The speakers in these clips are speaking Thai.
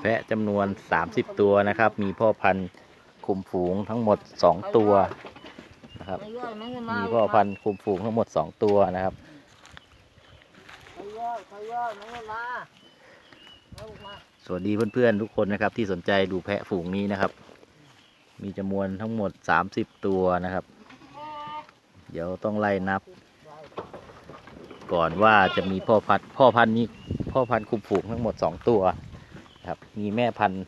แพะจำนวน 30 ตัวนะครับ มีพ่อพันธุ์คุมฝูงทั้งหมด 2 ตัวนะครับ มีพ่อพันธุ์คุมฝูงทั้งหมด 2 ตัวนะครับสวัสดีเพื่อนๆทุกคนนะครับ ที่สนใจดูแพะฝูงนี้นะครับ มีจำนวนทั้งหมด 30 ตัวนะครับ เดี๋ยวต้องไล่นับ ก่อนว่าจะมีพ่อพันธุ์พ่อพันธุ์นี้ พ่อพันธุ์คุมฝูงทั้งหมด 2 ตัวครับ มีแม่พันธุ์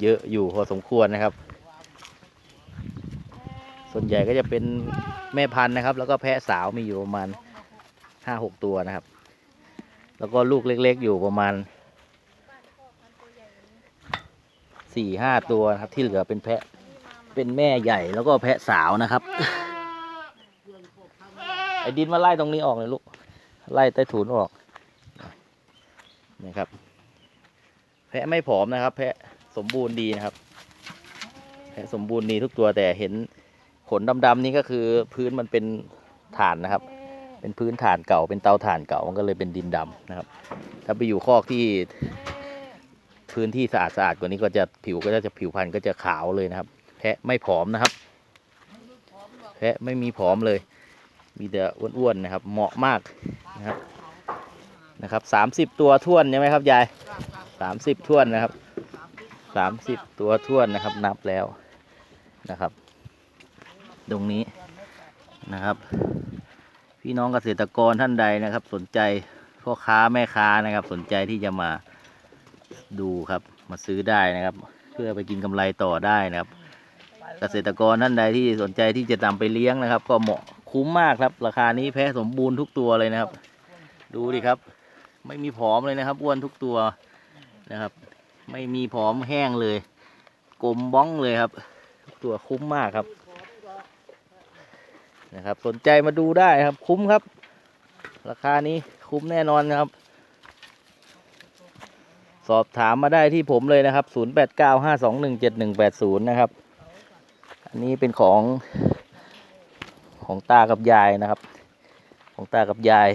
เยอะอยู่พอสมควรนะครับ ส่วนใหญ่ก็จะเป็นแม่พันธุ์นะครับ แล้วก็แพะสาวมีอยู่ประมาณ5-6ตัวนะครับ แล้วก็ลูกเล็กๆอยู่ประมาณสี่ห้าตัวนะครับ ที่เหลือเป็นแพะเป็นแม่ใหญ่แล้วก็แพะสาวนะครับ ไอ้ดินมาไล่ตรงนี้ออกเลยลูก ไล่ใต้ถุนออกนะครับ แพะไม่ผอมนะครับ แพะสมบูรณ์ดีนะครับ แพะสมบูรณ์ดีทุกตัวแต่เห็นขนดำๆนี่ก็คือพื้นมันเป็นฐานนะครับ เป็นพื้นฐานเก่า เป็นเตาถ่านเก่ามันก็เลยเป็นดินดำนะครับ ถ้าไปอยู่คอกที่พื้นที่สะอาดสะอาดกว่านี้ก็จะผิวก็จะผิวพรรณก็จะขาวเลยนะครับ แพะไม่ผอมนะครับ แพะไม่มีผอมเลย มีแต่อ้วนๆนะครับ เหมาะมากนะครับนะครับสามสิบตัวท้วนใช่ไหมครับยายสามสิบท้วนนะครับสามสิบตัวท้วนนะครับ นับแล้วนะครับ ตรงนี้นะครับ พี่น้องเกษตรกรท่านใดนะครับ สนใจพ่อค้าแม่ค้านะครับ สนใจที่จะมาดูครับมาซื้อได้นะครับ เพื่อไปกินกำไรต่อได้นะครับ เกษตรกรท่านใดที่สนใจที่จะนำไปเลี้ยงนะครับ ก็เหมาะ คุ้มมากครับ ราคานี้แพ้สมบูรณ์ทุกตัวเลยนะครับ ดูดิครับ ไม่มีผอมเลยนะครับอ้วนทุกตัวนะครับ ไม่มีผอมแห้งเลยกลมบ้องเลยครับทุกตัวคุ้มมากครับ นะครับ สนใจมาดูได้ครับ คุ้มครับ ราคานี้คุ้มแน่นอนนะครับ สอบถามมาได้ที่ผมเลยนะครับ 0895217180 นะครับ อันนี้เป็นของ ของตากับยายนะครับ ของตากับยาย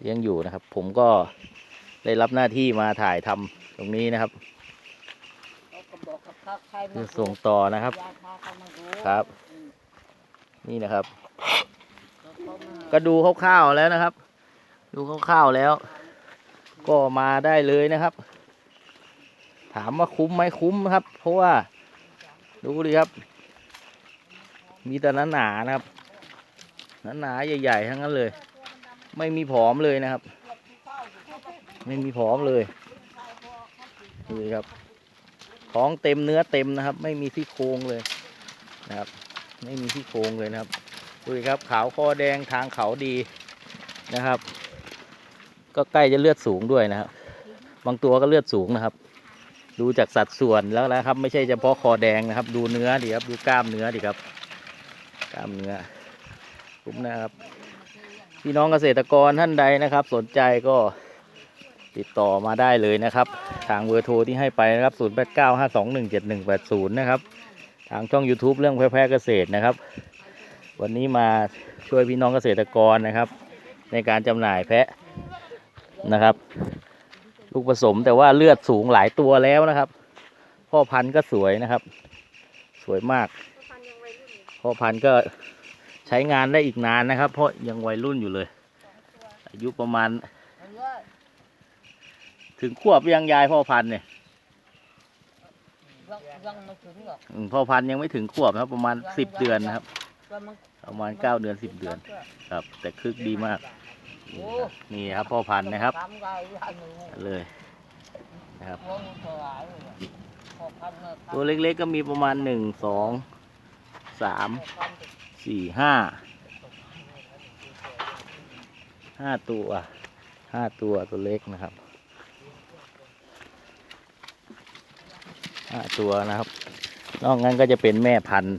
เลี้ยงอยู่นะครับ ผมก็ได้รับหน้าที่มาถ่ายทำตรงนี้นะครับเพื่อส่งต่อนะครับ ครับ นี่นะครับ ก็ดูคร่าวๆแล้วนะครับ ดูคร่าวๆแล้ว ก็มาได้เลยนะครับ ถามว่าคุ้มไหมคุ้มครับ เพราะว่าดูดิครับ มีแต่นหนาๆนะครับ หนาๆใหญ่ๆทั้งนั้นเลย ไม่มีผอมเลยนะครับ ไม่มีผอมเลยดูครับ ท้องเต็มเนื้อเต็มนะครับ ไม่มีที่โครงเลยนะครับ ไม่มีที่โครงเลยนะครับดูครับขาวคอแดงทางเขาดีนะครับ ก็ใกล้จะเลือดสูงด้วยนะครับบางตัวก็เลือดสูงนะครับ ดูจากสัดส่วนแล้วนะครับ ไม่ใช่เฉพาะคอแดงนะครับ ดูเนื้อดิครับ ดูกล้ามเนื้อดิครับ กล้ามเนื้อ คุ้มนะครับ พี่น้องเกษตรกรท่านใดนะครับ สนใจก็ติดต่อมาได้เลยนะครับ ทางเบอร์โทรที่ให้ไปนะครับ 0895217180 นะครับ ทางช่อง YouTube เรื่องแพร่เกษตรนะครับ วันนี้มาช่วยพี่น้องเกษตรกรนะครับ ในการจำหน่ายแพะนะครับ ลูกผสมแต่ว่าเลือดสูงหลายตัวแล้วนะครับ พ่อพันธุ์ก็สวยนะครับ สวยมาก พ่อพันธุ์ก็ ใช้งานได้อีกนานนะครับ เพราะยังวัยรุ่นอยู่เลย อายุประมาณ ถึงขวบยังยายพ่อพันธุ์เนี่ยยังไม่ถึงหรอกอืมพ่อพันธุ์ยังไม่ถึงขวบนะครับ ประมาณสิบเดือนนะครับ ว่ามันประมาณเก้าเดือนสิบเดือนครับ แต่คึกดีมากนี่ครับพ่อพันธุ์นะครับทำได้ยังหนูเลยนะครับ หัวมันถวายเลยพอพันเนี่ยตัวเล็กๆก็มีประมาณหนึ่งสองสาม สี่ห้าห้าตัวห้าตัวตัวเล็กนะครับห้าตัวนะครับ นอกนั้นก็จะเป็นแม่พันธุ์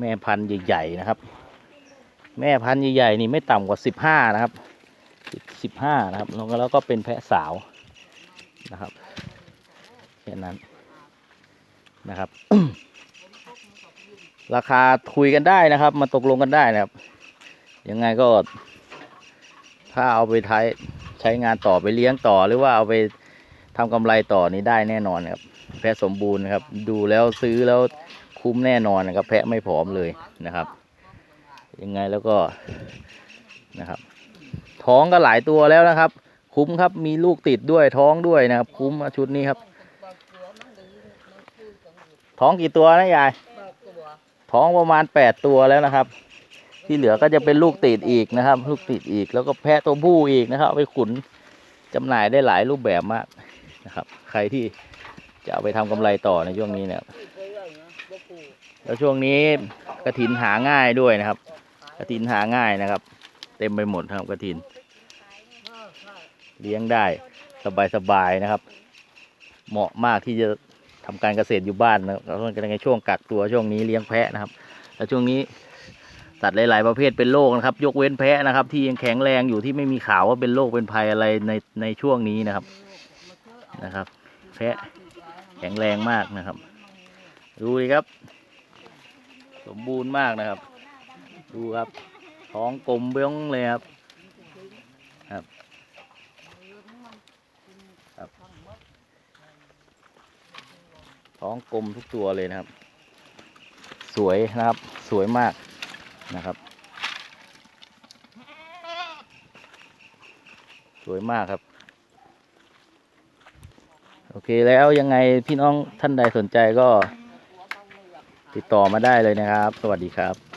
แม่พันธุ์ใหญ่ๆนะครับ แม่พันธุ์ใหญ่ๆนี่ไม่ต่ำกว่าสิบห้านะครับสิบห้านะครับแล้วก็เป็นแพะสาวนะครับแค่นั้นนะครับ ราคาคุยกันได้นะครับ มาตกลงกันได้นะครับ ยังไงก็ ถ้าเอาไปท้ใช้งานต่อไปเลี้ยงต่อ หรือว่าเอาไปทำกำไรต่อนี้ได้แน่นอนครับ แพะสมบูรณ์ครับ ดูแล้วซื้อแล้วคุ้มแน่นอนนะครับ แพะไม่ผอมเลยนะครับ ยังไงแล้วก็นะครับ ท้องก็หลายตัวแล้วนะครับ คุ้มครับมีลูกติดด้วยท้องด้วยนะครับ คุ้มชุดนี้ครับ ท้องกี่ตัวนะยาย ท้องประมาณแปดตัวแล้วนะครับ ที่เหลือก็จะเป็นลูกติดอีกนะครับ ลูกติดอีกแล้วก็แพะตัวผู้อีกนะครับเอาไปขุนจำหน่ายได้หลายรูปแบบมากนะครับ ใครที่จะเอาไปทำกำไรต่อในช่วงนี้เนี่ยแล้วช่วงนี้กระถินหาง่ายด้วยนะครับ กระถินหาง่ายนะครับ เต็มไปหมดครับกระถิน เลี้ยงได้สบายๆนะครับ เหมาะมากที่จะ ทำการเกษตรอยู่บ้านนะครับแล้วก็ในช่วงกักตัวช่วงนี้เลี้ยงแพะนะครับ แล้วช่วงนี้สัตว์หลาย ๆ ประเภทเป็นโรคนะครับ ยกเว้นแพะนะครับ ที่ยังแข็งแรงอยู่ที่ไม่มีข่าวว่าเป็นโรคเป็นภัยอะไรในในช่วงนี้นะครับนะครับ แพะแข็งแรงมากนะครับ ดูดิครับ สมบูรณ์มากนะครับ ดูครับท้องกลมเบ้องเลยครับครับ ท้องกลมทุกตัวเลยนะครับ สวยนะครับสวยมากนะครับ สวยมากครับ โอเคแล้วยังไงพี่น้องท่านใดสนใจก็ติดต่อมาได้เลยนะครับ สวัสดีครับ